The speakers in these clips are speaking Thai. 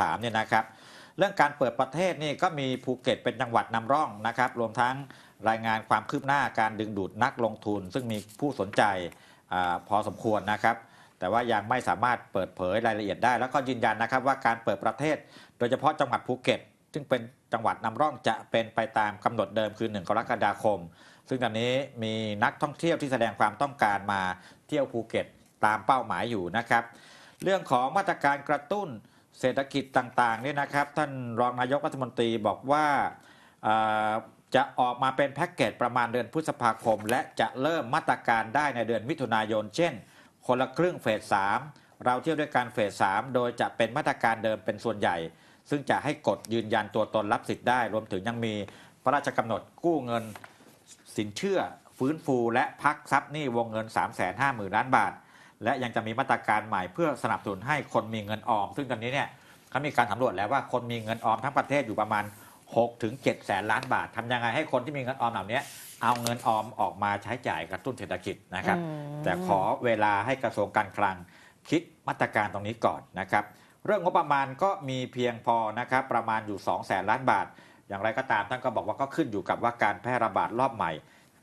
3เนี่ยนะครับเรื่องการเปิดประเทศนี่ก็มีภูเก็ตเป็นจังหวัดนำร่องนะครับรวมทั้งรายงานความคืบหน้าการดึงดูดนักลงทุน ซึ่งมีผู้สนใจอพอสมควรนะครับ แต่ว่ายังไม่สามารถเปิดเผยรายละเอียดได้ แล้วก็ยืนยันนะครับว่าการเปิดประเทศ โดยเฉพาะจังหวัดภูเก็ต ซึ่งเป็นจังหวัดนำร่องจะเป็นไปตามกำหนดเดิมคือ 1 กรกฎาคม ซึ่งตอนนี้มีนักท่องเที่ยวที่แสดงความต้องการมาเที่ยวภูเก็ตตามเป้าหมายอยู่นะครับ เรื่องของมาตรการกระตุ้น เศรษฐกิจต่างๆเนี่ยนะครับ ท่านรองนายกรัฐมนตรีบอกว่าจะออกมาเป็นแพ็กเกจประมาณเดือนพฤษภาคม และจะเริ่มมาตรการได้ในเดือนมิถุนายน เช่น คนละครึ่งเฟส 3 เราเที่ยวด้วยการเฟส 3 โดยจะเป็นมาตรการเดิมเป็นส่วนใหญ่ ซึ่งจะให้กดยืนยันตัวตนรับสิทธิ์ได้ รวมถึงยังมีพระราชกำหนดกู้เงินสินเชื่อ ฟื้นฟูและพักทรัพย์หนี้วงเงิน 3 5 0 0 0 0ล้านบาท และยังจะมีมาตรการใหม่เพื่อสนับสนุนให้คนมีเงินออม ซึ่งตอนนี้เนี่ยเขามีการสำรวจแล้วว่าคนมีเงินออมทั้งประเทศอยู่ประมาณ6ถึง7แสนล้านบาททำยังไงให้คนที่มีเงินออมเหล่านี้เอาเงินออมออกมาใช้จ่ายกระตุ้นเศรษฐกิจนะครับอืมแต่ขอเวลาให้กระทรวงการคลังคิดมาตรการตรงนี้ก่อนนะครับ เรื่องงบประมาณก็มีเพียงพอนะครับประมาณอยู่2แสนล้านบาท อย่างไรก็ตามท่านก็บอกว่าก็ขึ้นอยู่กับว่าการแพร่ระบาดรอบใหม่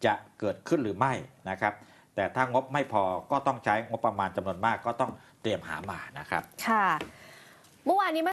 จะเกิดขึ้นหรือไม่นะครับ แต่ถ้างบไม่พอก็ต้องใช้งบประมาณจำนวนมากก็ต้องเตรียมหามานะครับ ค่ะ เมื่อวานนี้